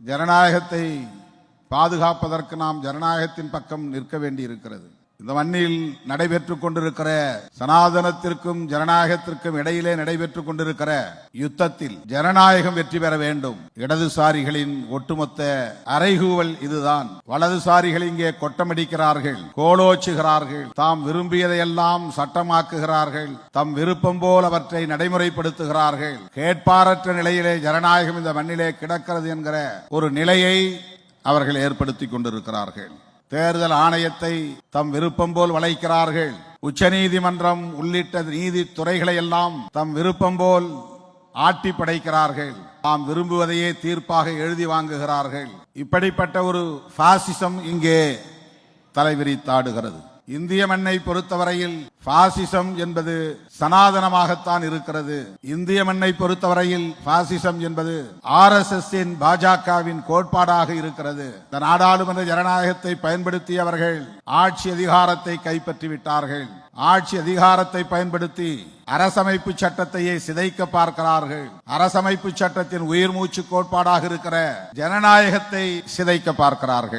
ஜனநாயகத்தை பாதுகாப்பதற்கு நாம் ஜனநாயகத்தின் பக்கம் நிற்க வேண்டியிருக்கிறது. இந்த மண்ணில் நடைபெற்றுக் கொண்டிருக்கிற சனாதனத்திற்கும் ஜனநாயகத்திற்கும் இடையிலே நடைபெற்றுக் கொண்டிருக்கிற யுத்தத்தில் ஜனநாயகம் வெற்றி பெற வேண்டும். இடதுசாரிகளின் ஒட்டுமொத்த அறைகூவல் இதுதான். வலதுசாரிகள் இங்கே கொட்டமடிக்கிறார்கள் கோலோச்சுகிறார்கள். தாம் விரும்பியதையெல்லாம் சட்டமாக்குகிறார்கள். தம் விருப்பம் போல் அவற்றை நடைமுறைப்படுத்துகிறார்கள். கேட்பாரற்ற நிலையிலே ஜனநாயகம் இந்த மண்ணிலே கிடக்கிறது என்கிற ஒரு நிலையை அவர்கள் ஏற்படுத்திக் கொண்டிருக்கிறார்கள். தேர்தல் ஆணையத்தை தம் விருப்பம் போல் வளைக்கிறார்கள். உச்சநீதிமன்றம் உள்ளிட்ட நீதித்துறைகளை எல்லாம் தம் விருப்பம் போல் ஆட்டி படைக்கிறார்கள். தாம் விரும்புவதையே தீர்ப்பாக எழுதி வாங்குகிறார்கள். இப்படிப்பட்ட ஒரு பாசிசம் இங்கே தலைவிரித்தாடுகிறது. இந்திய மண்ணை பொறுத்தவரையில் பாசிசம் என்பது சனாதனமாகத்தான் இருக்கிறது. இந்திய மண்ணை பொறுத்தவரையில் பாசிசம் என்பது ஆர் எஸ் எஸ் பாஜகவின் கோட்பாடாக இருக்கிறது. இந்த நாடாளுமன்ற ஜனநாயகத்தை பயன்படுத்தியவர்கள் ஆட்சி அதிகாரத்தை கைப்பற்றி விட்டார்கள் ஆட்சி அதிகாரத்தை பயன்படுத்தி அரசமைப்பு சட்டத்தையே சிதைக்க பார்க்கிறார்கள். அரசமைப்பு சட்டத்தின் உயிர் மூச்சு கோட்பாடாக இருக்கிற ஜனநாயகத்தை சிதைக்க பார்க்கிறார்கள்.